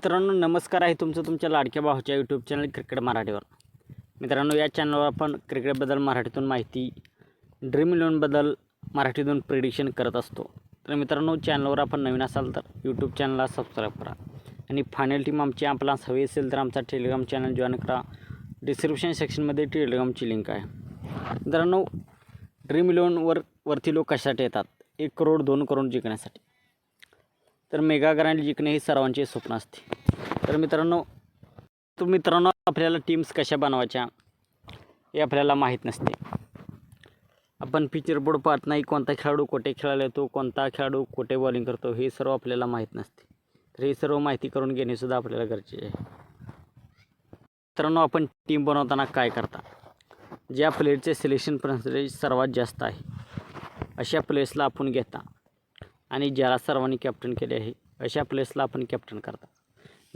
मित्रांनो नमस्कार आहे तुमचं तुमच्या लाडक्या भावाच्या यूट्यूब चॅनल क्रिकेट मराठीवर. मित्रांनो या चॅनलवर आपण क्रिकेटबद्दल मराठीतून माहिती ड्रीम इलेवनबद्दल मराठीतून प्रिडिक्शन करत असतो. तर मित्रांनो चॅनलवर आपण नवीन असाल तर यूट्यूब चॅनलला सबस्क्राईब करा. आणि फायनल टीम आमची आपला हवी असेल तर आमचा टेलिग्राम चॅनल जॉईन करा. डिस्क्रिप्शन सेक्शनमध्ये टेलिग्रामची लिंक आहे. मित्रांनो ड्रीम इलेवनवर वरती लोक कशासाठी येतात? एक करोड दोन करोड जिंकण्यासाठी. तर मेगा ग्रँड जिंकणे हे सर्वांचे स्वप्न असते. तर मित्रांनो तर मित्रांनो आपल्याला टीम्स कशा बनवायच्या हे आपल्याला माहीत नसते. आपण पिक्चर बोर्ड पाहत नाही कोणता खेळाडू कोठे खेळायला येतो कोणता खेळाडू कोठे बॉलिंग करतो हे सर्व आपल्याला माहीत नसते. तर हे सर्व माहिती करून घेणेसुद्धा आपल्याला गरजेचे आहे. मित्रांनो आपण टीम बनवताना काय करता? ज्या प्लेयरचे सिलेक्शन पर्सेंटेज सर्वात जास्त आहे अशा प्लेयर्सला आपण घेता. आणि ज्याला सर्वांनी कॅप्टन केले आहे अशा प्लेसला आपण कॅप्टन करता.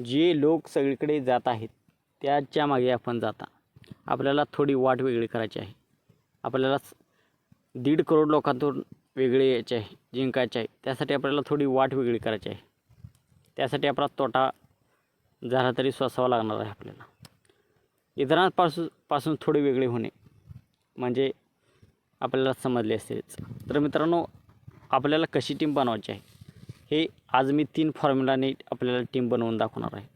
जे लोक सगळीकडे जात आहेत त्याच्यामागे आपण जाता. आपल्याला थोडी वाट वेगळी करायची आहे. आपल्याला दीड करोड लोकांतून वेगळे यायचे आहे जिंकायचे आहे. त्यासाठी आपल्याला थोडी वाट वेगळी करायची आहे. त्यासाठी आपला तोटा झाला तरी सोसावा लागणार आहे आपल्याला. इतरांपासून पासून थोडे वेगळे होणे म्हणजे आपल्याला समजले असेलच. तर मित्रांनो आपल्याला कशी टीम बनवायची आहे? हे आज मी तीन फॉर्म्युलाने आपल्याला टीम बनवून दाखवणार आहे.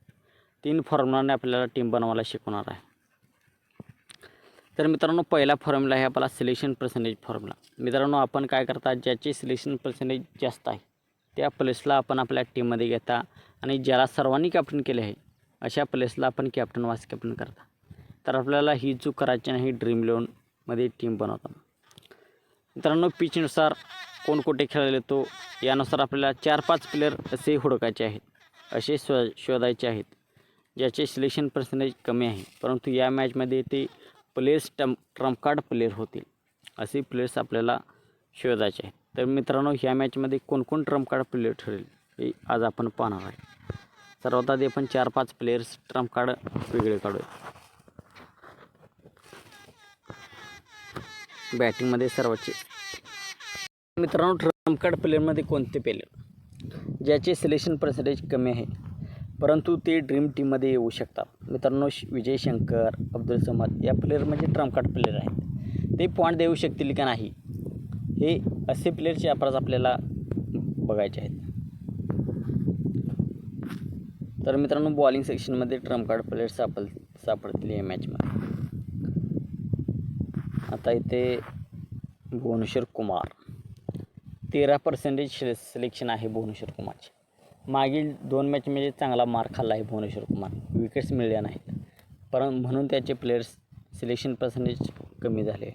तीन फॉर्म्युलाने आपल्याला टीम बनवायला शिकवणार आहे. तर मित्रांनो पहिला फॉर्म्युला आहे आपला सिलेक्शन पर्सेंटेज फॉर्म्युला. मित्रांनो आपण काय करता ज्याचे सिलेक्शन पर्सेंटेज जास्त आहे त्या प्लेसला आपण आपल्या टीममध्ये घेता आणि ज्याला सर्वांनी कॅप्टन केले आहे अशा प्लेसला आपण कॅप्टन वाईस कॅप्टन करता. तर आपल्याला ही चूक करायची नाही ड्रीम इलेवनमध्ये टीम बनवताना मित्रांनो पिचनुसार कोण कुठे खेळायला येतो यानुसार आपल्याला चार पाच प्लेअर असे हुडकायचे आहेत असे शो शोधायचे आहेत ज्याचे सिलेक्शन पर्सेंटेज कमी आहे. परंतु या मॅचमध्ये ते प्लेयर्स टम ट्रम्प कार्ड प्लेयर होतील असे प्लेयर्स आपल्याला शोधायचे आहेत. तर मित्रांनो ह्या मॅचमध्ये कोणकोण ट्रम्प कार्ड प्लेयर ठरेल हे आज आपण पाहणार आहे. सर्वात आधी आपण चार पाच प्लेयर्स ट्रम्प कार्ड वेगळे काढूया. बॅटिंगमध्ये सर्वाचे मित्रांनो ट्रम्प कार्ड प्लेअरमध्ये कोणते प्लेयर ज्याचे सिलेक्शन पर्सेंटेज कमी आहे परंतु ते ड्रीम टीममध्ये येऊ शकतात. मित्रांनो श- विजय शंकर अब्दुल समद या प्लेअर म्हणजे ट्रम्प कार्ड प्लेअर आहेत. ते पॉईंट देऊ शकतील का नाही हे असे प्लेअरचे अपराज आपल्याला बघायचे आहेत. तर मित्रांनो बॉलिंग सेक्शनमध्ये ट्रम्प कार्ड प्लेयर सापड सापडतील या मॅचमध्ये आता इथे भुवनेश्वर कुमार. तेरा पर्सेंटेज सिलेक्शन आहे भुवनेश्वर कुमारचे. मागील दोन मॅचमध्ये चांगला मार खाल्ला आहे भुवनेश्वर कुमार. विकेट्स मिळल्या नाहीत. परं म्हणून त्याचे प्लेयर्स सिलेक्शन पर्सेंटेज कमी झाले.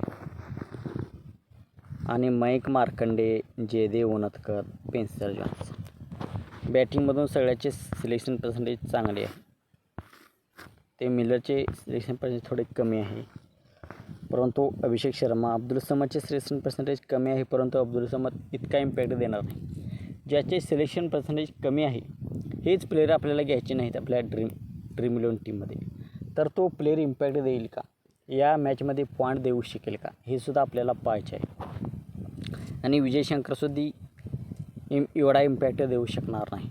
आणि मयंक मार्कंडे जयदेव उनतकर पेन्सर जॉन्सन बॅटिंगमधून सगळ्याचे सिलेक्शन पर्सेंटेज चांगले आहे. ते मिलरचे सिलेक्शन पर्सेंटेज थोडे कमी आहे. परंतु अभिषेक शर्मा अब्दुल समदचे सिलेक्शन पर्सेंटेज कमी आहे परंतु अब्दुल समद इतका इम्पॅक्ट देणार नाही. ज्याचे सिलेक्शन पर्सेंटेज कमी आहे हेच प्लेयर आपल्याला घ्यायचे नाहीत आपल्या ड्रीम ड्रीम इलेवन टीममध्ये तर तो प्लेयर इम्पॅक्ट देईल का? या मॅचमध्ये पॉईंट देऊ शकेल का? हे सुद्धा आपल्याला पाहायचे आहे. आणि विजय शंकरसुद्धी इम एवढा इम्पॅक्ट देऊ शकणार नाही.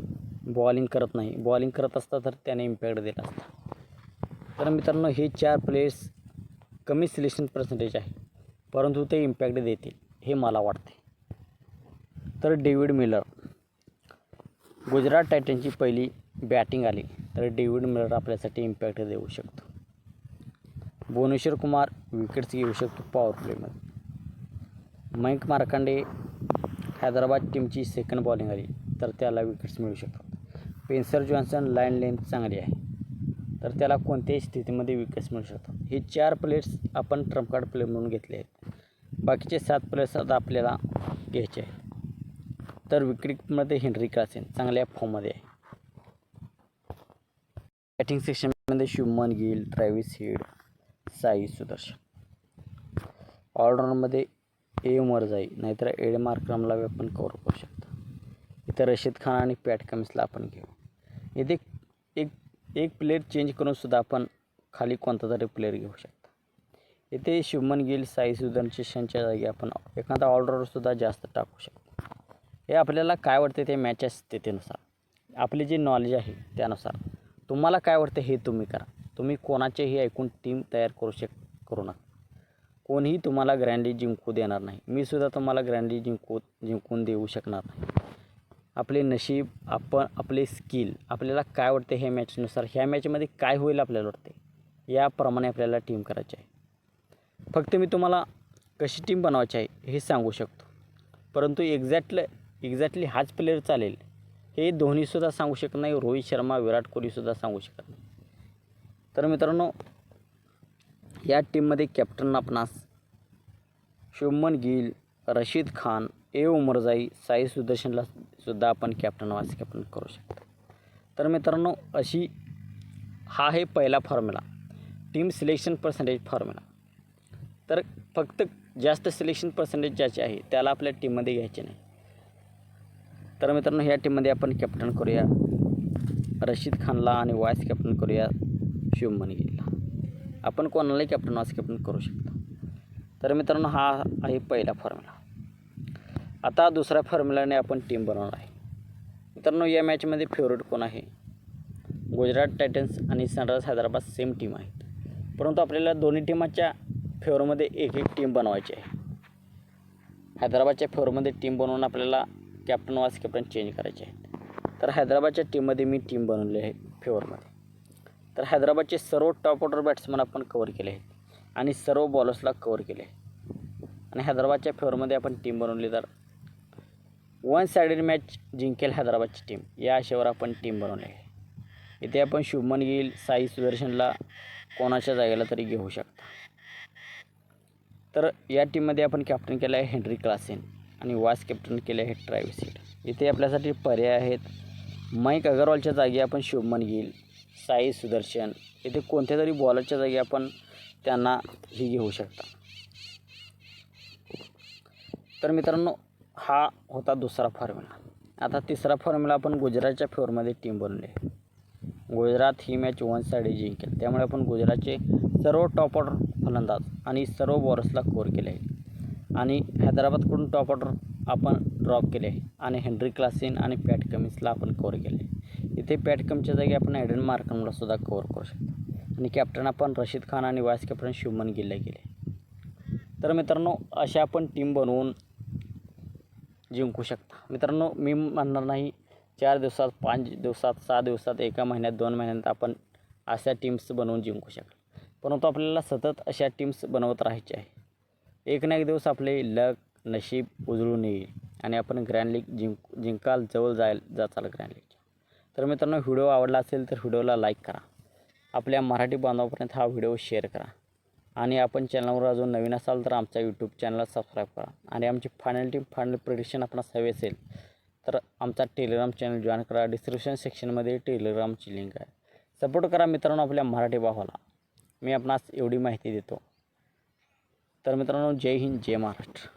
बॉलिंग करत नाही. बॉलिंग करत असता तर त्याने इम्पॅक्ट दिला असता. तर मित्रांनो हे चार प्लेयर्स कमी सिलेक्शन पर्सेंटेज आहे. परंतु ते इम्पॅक्ट देतील हे मला वाटते तर डेव्हिड मिलर. गुजरात टायटनची पहिली बॅटिंग आली. तर डेव्हिड मिलर आपल्यासाठी इम्पॅक्ट देऊ शकतो. भुवनेश्वर कुमार विकेट्स घेऊ शकतो पॉवर प्लेमध्ये मयंक मार्कांडे हैदराबाद टीमची सेकंड बॉलिंग आली. तर त्याला विकेट्स मिळू शकतात. पेन्सर जॉन्सन लाईन लेंथ चांगली आहे. तर त्याला कोणत्याही स्थितीमध्ये विकेट्स मिळू शकतात हे चार प्लेयर्स आपण ट्रम्प कार्ड प्लेयर म्हणून घेतले आहेत. बाकीचे सात प्लेयर्स आता आपल्याला घ्यायचे आहेत. तर विकेटमध्ये हेनरी क्लासेन चांगल्या फॉर्ममध्ये आहे. बॅटिंग सेक्शनमध्ये शुभमन गिल ट्रॅव्हिस हिड साई सुदर्शन. ऑलराऊंडमध्ये ए मरजाई नाहीतर एड मार्क्रमला आपण कवर करू शकतो. इथं रशीद खान आणि पॅट कमिसला आपण घेऊ. इथे एक एक प्लेयर चेंज करूनसुद्धा आपण खाली कोणता तरी प्लेअर घेऊ शकतो. इथे शुभमन गिल साई सुदर्शनच्या जागी आपण एखादा ऑलराऊंडरसुद्धा जास्त टाकू शकतो. हे आपल्याला काय वाटते ते मॅचच्या स्थितीनुसार? आपले जे नॉलेज आहे त्यानुसार. तुम्हाला काय वाटतं हे तुम्ही करा. तुम्ही कोणाचेही ऐकून टीम तयार करू शक करू नका. कोणीही तुम्हाला ग्रँडली जिंकू देणार नाही. मी सुद्धा तुम्हाला ग्रँडली जिंकू जिंकून देऊ शकणार नाही. आपले नशीब आपण आपले स्किल आपल्याला काय वाटते ह्या मॅचनुसार ह्या मॅचमध्ये काय होईल आपल्याला वाटते याप्रमाणे आपल्याला टीम करायची आहे. फक्त मी तुम्हाला कशी टीम बनवायची आहे हे सांगू शकतो. परंतु एक्झॅक्टलं एक्झॅक्टली हाच प्लेअर चालेल हे धोनीसुद्धा सांगू शकत नाही रोहित शर्मा विराट कोहलीसुद्धा सांगू शकत नाही. तर मित्रांनो या टीममध्ये कॅप्टन आपणास शुभमन गिल रशीद खान ए उमरजाई साई सुदर्शनला सुद्धा आपण कॅप्टन वाईस कॅप्टन करू शकतो. तर मित्रांनो अशी हा आहे पहिला formula team selection percentage formula तर फक्त जास्त सिलेक्शन पर्सेंटेज ज्याचे आहे त्याला आपल्या टीममध्ये घ्यायचे नाही. तर मित्रांनो ह्या टीममध्ये आपण कॅप्टन करूया. रशीद खानला आणि वाईस कॅप्टन करूया शिवमनी गिलला आपण कोणालाही कॅप्टन वाईस कॅप्टन करू शकतो. तर मित्रांनो हा आहे पहिला फॉर्म्युला आता दुसऱ्या फॉर्म्युलाने आपण टीम बनवणार आहे. मित्रांनो या मॅचमध्ये फेवरेट कोण आहे? गुजरात टायटन्स आणि सनरायझर्स हैदराबाद सेम टीम आहेत. परंतु आपल्याला दोन्ही टीमाच्या फेवरमध्ये एक एक टीम बनवायची आहे. हैदराबादच्या फेवरमध्ये टीम बनवून आपल्याला कॅप्टन वाईस कॅप्टन चेंज करायचे आहेत. तर हैदराबादच्या टीममध्ये मी टीम बनवली आहे फेवरमध्ये तर हैदराबादचे सर्व टॉप ऑर्डर बॅट्समन आपण कवर केले आहेत. आणि सर्व बॉलर्सला कवर केले आहे आणि हैदराबादच्या फेवरमध्ये आपण टीम बनवली तर वन सायडेड मॅच जिंकेल हैदराबादची टीम या आशेवर आपण टीम बनवली आहे इथे आपण शुभमन गिल साई सुदर्शनला कोणाच्या जागेला तरी घेऊ शकता. तर या टीममध्ये आपण कॅप्टन केलं आहे हेनरी क्लासेन आणि वाईस कॅप्टन केले आहे ट्रॅव्हिस सीट इथे आपल्यासाठी पर्याय आहेत. माईक अगरवालच्या जागी आपण शुभमन गिल साई सुदर्शन इथे कोणत्या तरी बॉलरच्या जागी आपण त्यांना ही घेऊ शकता. तर मित्रांनो हा होता दुसरा फॉर्म्युला आता तिसरा फॉर्म्युला आपण गुजरातच्या फेवरमध्ये टीम बनवली. आहे गुजरात ही मॅच वन साईड जिंकेल. त्यामुळे आपण गुजरातचे सर्व टॉप ऑर्डर फलंदाज आणि सर्व बॉलर्सला कव्हर केले आहे. आणि हैदराबादकडून टॉप ऑर्डर आपण ड्रॉप केले आहे. आणि हेनरी क्लासिन आणि पॅट कमिन्सला आपण कव्हर केले इथे पॅट कमच्या जागी आपण ॲडन मार्कनला सुद्धा कव्हर करू शकतो. आणि कॅप्टन आपण रशीद खान आणि वाईस कॅप्टन शुभमन गिल्ले गेले. तर मित्रांनो अशा आपण टीम बनवून जिंकू शकता. मित्रांनो मी म्हणणार नाही चार दिवसात पाच दिवसात सहा दिवसात एका महिन्यात दोन महिन्यात आपण अशा टीम्स बनवून जिंकू शकाल. परंतु आपल्याला सतत अशा टीम्स बनवत राहायचे आहे. एक ना एक दिवस आपले लक नशीब उजळून येईल आणि आपण ग्रँड लीग जिंक जिंकाल जवळ जायल जाचाल ग्रँड लीगच्या तर मित्रांनो व्हिडिओ आवडला असेल तर व्हिडिओला लाईक करा. आपल्या मराठी बांधवापर्यंत हा व्हिडिओ शेअर करा. आणि आपण चॅनलवर अजून नवीन असाल तर आमच्या यूट्यूब चॅनलला सबस्क्राईब करा. आणि आमची फायनल टीम फायनल प्रिडिक्शन आपणास हवी असेल तर आमचा टेलिग्राम चॅनल जॉईन करा. डिस्क्रिप्शन सेक्शनमध्ये टेलिग्रामची लिंक आहे. सपोर्ट करा मित्रांनो आपल्या मराठी भावाला. मी आपणास एवढी माहिती देतो. तर मित्रांनो जय हिंद जय महाराष्ट्र.